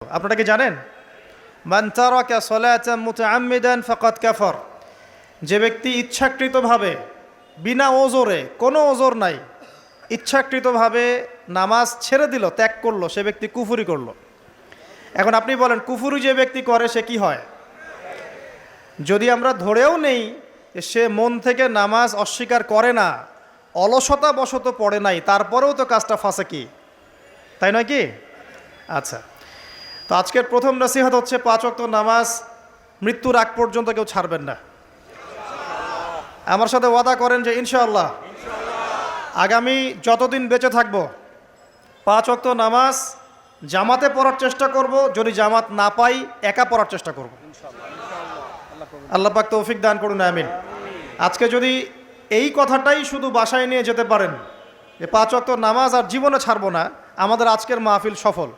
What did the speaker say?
আপনারা কি জানেন? মান তারাকা সালাতাম মুতাআম্মিদান ফাকাদ কাফার। যে ব্যক্তি ইচ্ছাকৃতভাবে বিনা ওজোরে, কোনো ওজোর নাই, ইচ্ছাকৃতভাবে নামাজ ছেড়ে দিল, ত্যাগ করল, সে ব্যক্তি কুফুরি করল। এখন আপনি বলেন, কুফুরি যে ব্যক্তি করে, সে কি হয়? যদি আমরা ধরেও নেই সে মন থেকে নামাজ অস্বীকার করে না অলসতা বশত পড়ে নাই, তারপরেও তো কাজটা ফাঁসে কি? তাই নয় কি? আচ্ছা। তো আজকের প্রথম নসিহত হচ্ছে পাঁচ ওয়াক্ত নামাজ, মৃত্যুর আগ পর্যন্ত কেউ ছাড়বেন না। আমার সাথে ওয়াদা করেন যে ইনশাআল্লাহ আগামী যতদিন বেঁচে থাকব, পাঁচ ওয়াক্ত নামাজ জামাতে পড়ার চেষ্টা করব, যদি জামাত না পাই একা পড়ার চেষ্টা করব। আল্লাহ পাক তৌফিক দান করুন, আমিন। আজকে যদি এই কথাটাই শুধু বাসায় নিয়ে যেতে পারেন, যে পাঁচ ওয়াক্ত নামাজ আর জীবনে ছাড়বো না, আমাদের আজকের মাহফিল সফল।